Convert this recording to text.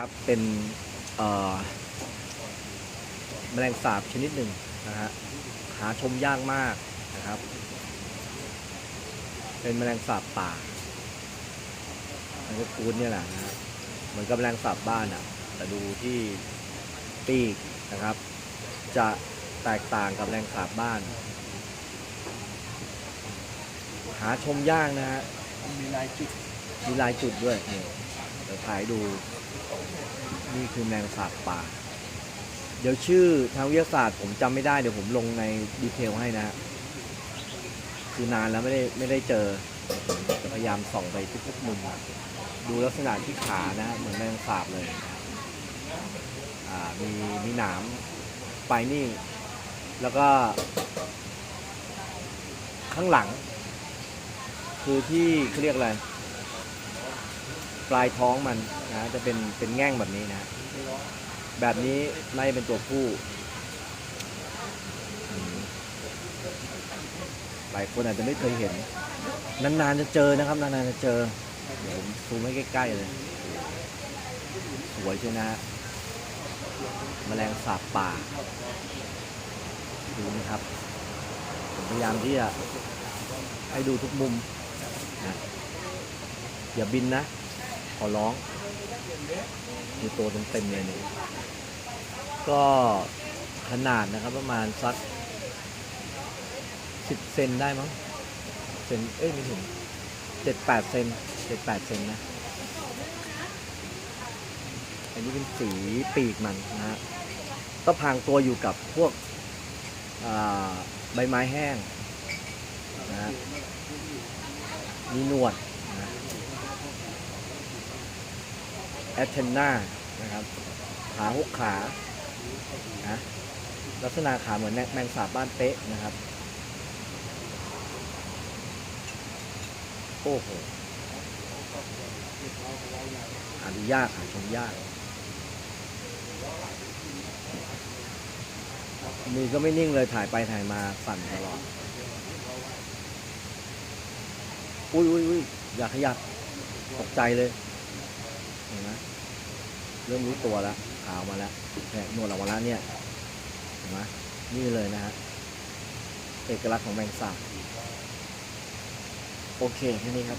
ครับเป็นเอ่อแมลงสาบชนิดหนึ่งนะฮะหาชมยากมากนะครับ เป็นแมลงสาบป่ามันก็กูดเนี่ยแหละนะฮะเหมือนกับแมลงสาบบ้านอะแต่ดูที่ปีกนะครับ จะแตกต่างกับแมลงสาบบ้าน หาชมยากนะฮะมีลายจุดมีลายจุดด้วยนี่เดี๋ยวถ่ายดู นี่คือแมงสาบป่า เดี๋ยวชื่อทางวิทยาศาสตร์ผมจำไม่ได้เดี๋ยวผมลงในดีเทลให้นะคือนานแล้วไม่ได้ไม่ได้เจอจะพยายามส่องไปทุกๆมุมดูลักษณะที่ขานะเหมือนแมงสาบเลยอ่ามีมีหนามปลายนี่แล้วก็ ข้างหลัง คือที่เขาเรียกอะไร ปลายท้องมันนะจะเป็นเป็นแง่งแบบนี้นะ แบบนี้น่าจะเป็นตัวผู้หลายคนอาจจะไม่เคยเห็น นานๆจะเจอนะครับ นานๆจะเจอเดี๋ยวผมซูมให้ใกล้ๆเลย สวยใช่นะฮะแมลงสาบป่าดูนะครับผมพยายามที่จะให้ดูทุกมุมนะอย่าบินนะ ขอร้องมีตัวเต็มๆเลยนี่ก็ขนาดนะครับประมาณสักสิบเซนได้มั้งเซนเอ้ยไม่ถึงเจ็ดแปดเซนเจ็ดแปดเซนนะ อันนี้เป็นสีปีกมันนะฮะก็พรางตัวอยู่กับพวกใบไม้แห้งนะฮะมีหนวดนะ แอตเทนนานะครับขาหกขานะลักษณะขาเหมือนแมงสาบบ้านเป๊ะนะครับ โอ้โหหาดูยากหาชมยากมือก็ไม่นิ่งเลยถ่ายไปถ่ายมาสั่นตลอด อุ้ยอุ้ยอุ้ยอย่าขยับตกใจเลย เห็นไหม เริ่มรู้ตัวแล้วขาวมาแล้วเนี่ยนวดออกมาแล้วเนี่ยเห็นไหมนี่เลยนะฮะเอกลักษณ์ของแมงสาบโอเคแค่นี้ครับ